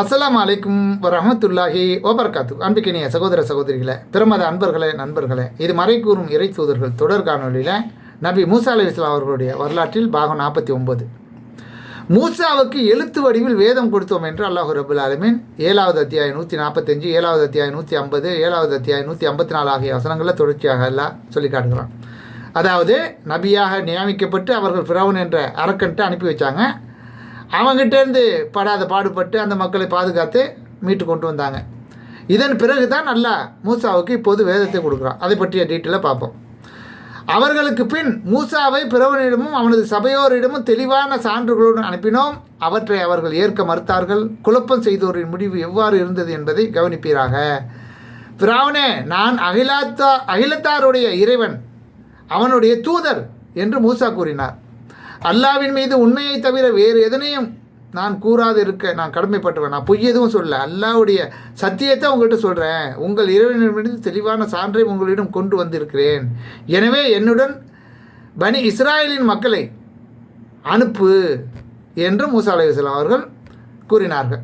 அஸ்லாம் அலைக்கும் ரஹமத்துல்லாஹி ஓபர்காத்து அன்பிக்கினிய சகோதர சகோதரிகளே பிரமத அன்பர்களே நண்பர்களே இது மறைக்கூறும் இறை தூதர்கள் தொடர் காணொலியில் நபி மூசா அலி இஸ்லாம் அவர்களுடைய வரலாற்றில் பாகம் நாற்பத்தி ஒன்பது மூசாவுக்கு எழுத்து வடிவில் வேதம் கொடுத்தோம் என்று அல்லாஹு ரபுல் ஆலமீன் ஏழாவது அத்தியாயம் நூற்றி நாற்பத்தஞ்சு ஏழாவது அத்தியாயம் நூற்றி ஐம்பது ஏழாவது அத்தியாயம் நூற்றி ஐம்பத்தி நாலு ஆகிய வசனங்களில் தொடர்ச்சியாக எல்லாம் சொல்லி காட்டுகிறான். அதாவது நபியாக நியமிக்கப்பட்டு அவர்கள் ஃபிரௌன் என்ற அரக்கன்ட்டு அனுப்பி வச்சாங்க. அவங்ககிட்டேருந்து படாத பாடுபட்டு அந்த மக்களை பாதுகாத்து மீட்டு கொண்டு வந்தாங்க. இதன் பிறகு தான் நல்லா மூசாவுக்கு இப்போது வேதத்தை கொடுக்குறான். அதை பற்றிய டீட்டெயிலாக பார்ப்போம். அவர்களுக்கு பின் மூசாவை பிறவனிடமும் அவனது சபையோரிடமும் தெளிவான சான்றுகளுடன் அனுப்பினோம். அவற்றை அவர்கள் ஏற்க மறுத்தார்கள். குழப்பம் செய்தோரின் முடிவு எவ்வாறு இருந்தது என்பதை கவனிப்பீராக. பிராவனே நான் அகிலாத்தா அகிலத்தாருடைய இறைவன் அவனுடைய தூதர் என்று மூசா கூறினார். அல்லாவின் மீது உண்மையை தவிர வேறு எதனையும் நான் கூறாது இருக்க நான் கடமைப்பட்டுவேன். நான் பொய் எதுவும் சொல்ல அல்லாவுடைய சத்தியத்தை உங்கள்கிட்ட சொல்கிறேன் உங்கள் இறைவனிடமிருந்து தெளிவான சான்றை உங்களிடம் கொண்டு வந்திருக்கிறேன். எனவே என்னுடன் பனி இஸ்ராயலின் மக்களை அனுப்பு என்று மூசா அலையாம் அவர்கள் கூறினார்கள்.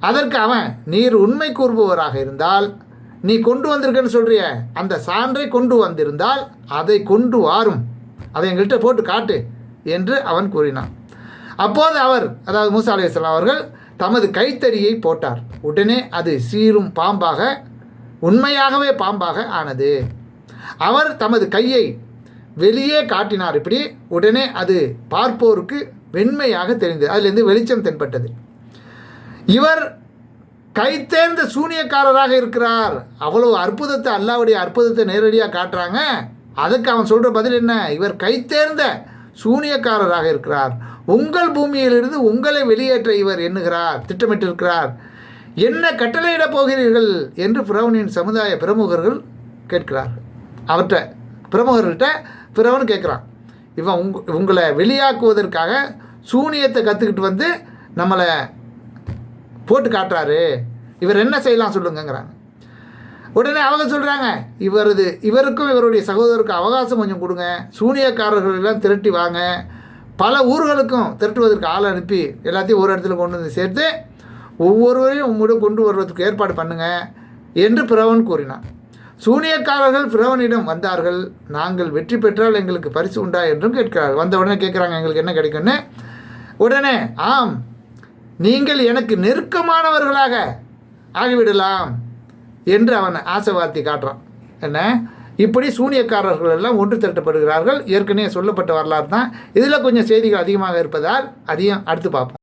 அதற்கு அவன் நீர் உண்மை கூறுபவராக இருந்தால் நீ கொண்டு வந்திருக்கன்னு சொல்கிறிய அந்த சான்றை கொண்டு வந்திருந்தால் அதை கொண்டு வாரும். அதை எங்கள்கிட்ட போட்டு காட்டு. என்று அவன் கூறினான். அப்போது அவர் அதாவது மூசா அலையாம் அவர்கள் தமது கைத்தறியை போட்டார். உடனே அது சீரும் பாம்பாக உண்மையாகவே பாம்பாக ஆனது. அவர் தமது கையை வெளியே காட்டினார். இப்படி உடனே அது பார்ப்போருக்கு வெண்மையாக தெரிந்தது. அதிலிருந்து வெளிச்சம் தென்பட்டது. இவர் கைத்தேர்ந்த சூனியக்காரராக இருக்கிறார். அவ்வளவு அற்புதத்தை அல்லாவுடைய அற்புதத்தை நேரடியாக காட்டுறாங்க. அதுக்கு அவன் சொல்கிற பதில் என்ன? இவர் கைத்தேர்ந்த சூனியக்காரராக இருக்கிறார். உங்கள் பூமியிலிருந்து உங்களை வெளியேற்ற இவர் எண்ணுகிறார் திட்டமிட்டிருக்கிறார். என்ன கட்டளையிடப் போகிறீர்கள் என்று பிரவனின் சமுதாய பிரமுகர்கள் கேட்கிறார்கள் அவர்கிட்ட பிரமுகர்கள்ட்ட பிரவன் கேட்குறான். இவன் உங் உங்களை வெளியாக்குவதற்காக சூனியத்தை கற்றுக்கிட்டு வந்து நம்மளை போட்டு காட்டுறாரு. இவர் என்ன செய்யலாம் சொல்லுங்கங்கிறாங்க. உடனே அவங்க சொல்கிறாங்க இவரது இவருக்கும் இவருடைய சகோதரருக்கும் அவகாசம் கொஞ்சம் கொடுங்க. சூனியக்காரர்கள் எல்லாம் திரட்டி வாங்க. பல ஊர்களுக்கும் திரட்டுவதற்கு ஆள் அனுப்பி எல்லாத்தையும் ஒரு இடத்துல கொண்டு வந்து சேர்த்து ஒவ்வொருவரையும் உங்களிடம் கொண்டு வருவதற்கு ஏற்பாடு பண்ணுங்க என்று பிரவன் கூறினான். சூனியக்காரர்கள் பிரவனிடம் வந்தார்கள். நாங்கள் வெற்றி பெற்றால் எங்களுக்கு பரிசு உண்டா? என்றும் கேட்கிறார்கள் வந்த உடனே கேட்குறாங்க எங்களுக்கு என்ன கிடைக்கும்னு? உடனே ஆம் நீங்கள் எனக்கு நெருக்கமானவர்களாக ஆகிவிடலாம். என்று அவன் ஆசைவார்த்தி காட்டுறான். என்ன? இப்படி சூனியக்காரர்கள் எல்லாம் ஒன்று திரட்டப்படுகிறார்கள். ஏற்கனவே சொல்லப்பட்ட வரலாறு தான். இதில் கொஞ்சம் செய்திகள் அதிகமாக இருப்பதால் அதையும் அடுத்து பார்ப்போம்.